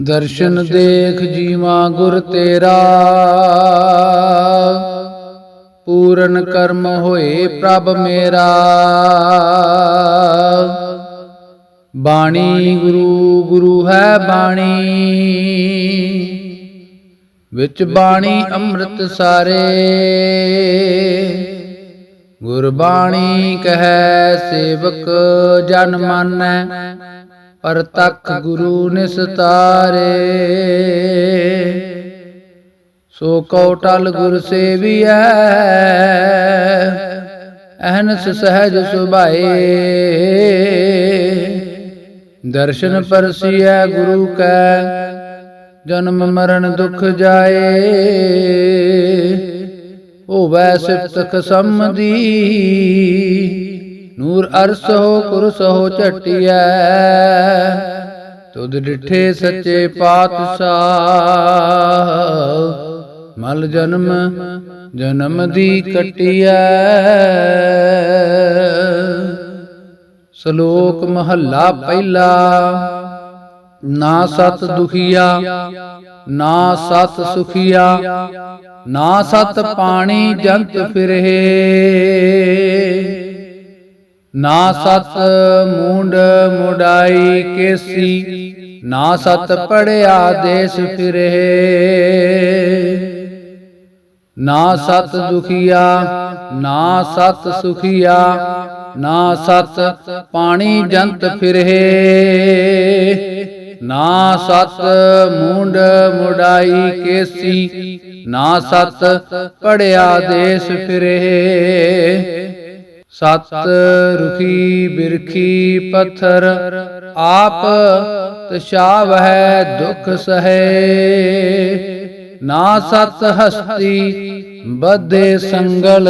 ਦਰਸ਼ਨ ਦੇਖ ਜੀਵਾ ਗੁਰ ਤੇਰਾ। ਪੂਰਨ ਕਰਮ ਹੋਏ ਪ੍ਰਭ ਮੇਰਾ। ਬਾਣੀ ਗੁਰੂ ਗੁਰੂ ਹੈ ਬਾਣੀ। ਵਿੱਚ ਬਾਣੀ ਅੰਮ੍ਰਿਤ ਸਾਰੇ। ਗੁਰਬਾਣੀ ਕਹੈ ਸੇਵਕ ਜਨ ਮਾਨੈ। ਪਰ ਤਖ ਗੁਰੂ ਨਿਸਤਾਰੇ ਸੋ ਕਉ ਟਲ ਗੁਰ ਸੇਵੀਐ, ਅਹਨਸ ਸਹਿਜ ਸੁਭਾਏ। ਦਰਸ਼ਨ ਪਰਸੀਐ ਗੁਰੂ ਕੈ, ਜਨਮ ਮਰਨ ਦੁਖ ਜਾਏ। ਹੋਵੈ ਸਿਫਤਕ ਦੀ ਨੂਰ ਅਰਸ ਹੋ ਕੁਰਸ ਹੋ ਝਟਿਐ। ਤੁਧ ਡਿਠੇ ਸੱਚੇ ਪਾਤਸ਼ਾਹ। ਮਲ ਜਨਮ ਜਨਮ ਦੀ ਕਟਿਐ। ਸ਼ਲੋਕ ਮਹੱਲਾ ਪਹਿਲਾ। ਨਾ ਸਤ ਦੁਖੀਆ, ਨਾ ਸਤ ਸੁਖੀਆ। ਨਾ ਸਤ ਪਾਣੀ ਜੰਤ ਫਿਰੇ ਨਾ ਸਤ ਮੂੰਡ ਮੁਡਾਈ ਕੇਸੀ, ਨਾ ਸਤ ਪੜਿਆ ਦੇਸ ਫਿਰੇ। ਨਾ ਸਤ ਦੁਖੀਆ, ਨਾ ਸਤ ਸੁਖੀਆ, ਨਾ ਸਤ ਪਾਣੀ ਜੰਤ ਫਿਰੇ। ਨਾ ਸਤ ਮੂੰਡ ਮੁਡਾਈ ਕੇਸੀ, ਨਾ ਸਤ ਪੜਿਆ ਦੇਸ ਫਿਰੇ। ਸਤ ਰੁਖੀ ਬਿਰਖੀ ਪੱਥਰ, ਆਪ ਤਸ਼ਾਵ ਹੈ ਦੁਖ ਸਹੈ। ਨਾ ਸਤ ਹਸਤੀ ਬਦੇ ਸੰਗਲ,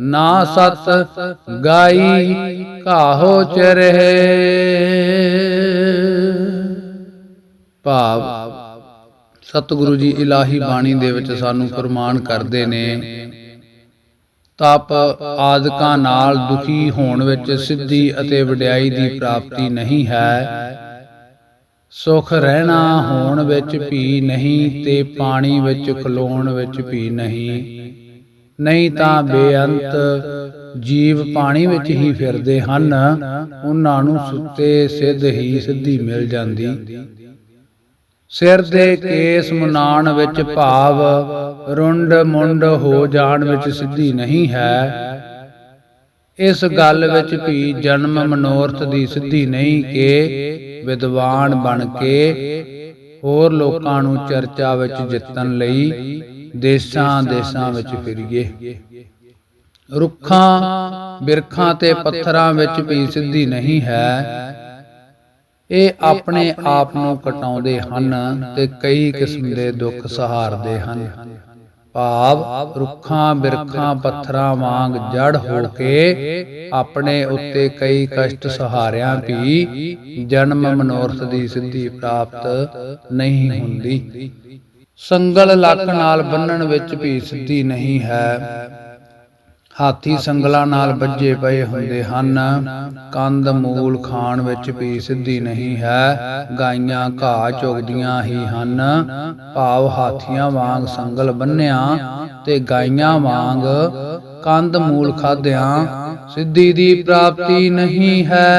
ਨਾ ਸਤ ਗਾਈ ਕਾਹੋ ਚਰਹਿ ਭਾਵ, ਸਤਿਗੁਰੂ ਜੀ ਇਲਾਹੀ ਬਾਣੀ ਦੇ ਵਿੱਚ ਸਾਨੂੰ ਫਰਮਾਨ ਕਰਦੇ ਨੇ ਤਪ ਆਦਿਕਾਂ ਨਾਲ ਦੁਖੀ ਹੋਣ ਵਿੱਚ ਸਿੱਧੀ ਅਤੇ ਵਡਿਆਈ ਦੀ ਪ੍ਰਾਪਤੀ ਨਹੀਂ ਹੈ। ਸੁਖ ਰਹਿਣਾ ਹੋਣ ਵਿੱਚ ਵੀ ਨਹੀਂ ਤੇ ਪਾਣੀ ਵਿੱਚ ਖਲੋਣ ਵਿੱਚ ਵੀ ਨਹੀਂ। ਨਹੀਂ ਤਾਂ ਬੇਅੰਤ ਜੀਵ ਪਾਣੀ ਵਿੱਚ ਹੀ ਫਿਰਦੇ ਹਨ, ਉਹਨਾਂ ਨੂੰ ਸੁੱਤੇ ਸਿੱਧ ਹੀ ਸਿੱਧੀ ਮਿਲ ਜਾਂਦੀ। ਸਿਰ ਦੇ ਕੇਸ ਮੁਨਾਣ ਵਿੱਚ ਭਾਵ ਰੁੰਡ ਮੁੰਡ ਹੋ ਜਾਣ ਵਿੱਚ ਸਿੱਧੀ ਨਹੀਂ ਹੈ। ਇਸ ਗੱਲ ਵਿੱਚ ਵੀ ਜਨਮ ਮਨੋਰਥ ਦੀ ਸਿੱਧੀ ਨਹੀਂ ਕਿ ਵਿਦਵਾਨ ਬਣ ਕੇ ਹੋਰ ਲੋਕਾਂ ਨੂੰ ਚਰਚਾ ਵਿੱਚ ਜਿੱਤਣ ਲਈ ਦੇਸ਼ਾਂ ਦੇਸ਼ਾਂ ਵਿੱਚ ਫਿਰੀਏ। ਰੁੱਖਾਂ ਬਿਰਖਾਂ ਤੇ ਪੱਥਰਾਂ ਵਿੱਚ ਵੀ ਸਿੱਧੀ ਨਹੀਂ ਹੈ। ਇਹ ਆਪਣੇ ਆਪ ਨੂੰ ਕਟਾਉਂਦੇ ਹਨ ਤੇ ਕਈ ਕਿਸਮ ਦੇ ਦੁੱਖ ਸਹਾਰਦੇ ਹਨ। ਭਾਵ ਰੁੱਖਾਂ, ਬਿਰਖਾਂ, ਪੱਥਰਾਂ ਵਾਂਗ ਜੜ ਹੋ ਕੇ ਆਪਣੇ ਉੱਤੇ ਕਈ ਕਸ਼ਟ ਸਹਾਰਿਆਂ ਵੀ ਜਨਮ ਮਨੋਰਥ ਦੀ ਸਿੱਧੀ ਪ੍ਰਾਪਤ ਨਹੀਂ ਹੁੰਦੀ। ਸੰਗਲ ਲੱਕ ਨਾਲ ਬੰਨਣ ਵਿੱਚ ਵੀ ਸਿੱਧੀ ਨਹੀਂ ਹੈ। ਹਾਥੀ ਸੰਗਲਾਂ ਨਾਲ ਵੱਜੇ ਪਏ ਹੁੰਦੇ ਹਨ। ਕੰਦ ਮੂਲ ਖਾਣ ਵਿੱਚ ਵੀ ਸਿੱਧੀ ਨਹੀਂ ਹੈ। ਗਾਈਆਂ ਘਾਹ ਚੁਗਦੀਆਂ ਹੀ ਹਨ। ਭਾਵ ਹਾਥੀਆਂ ਵਾਂਗ ਸੰਗਲ ਬੰਨਿਆ ਤੇ ਗਾਈਆਂ ਵਾਂਗ ਕੰਦ ਮੂਲ ਖਾਦਿਆਂ ਸਿੱਧੀ ਦੀ ਪ੍ਰਾਪਤੀ ਨਹੀਂ ਹੈ।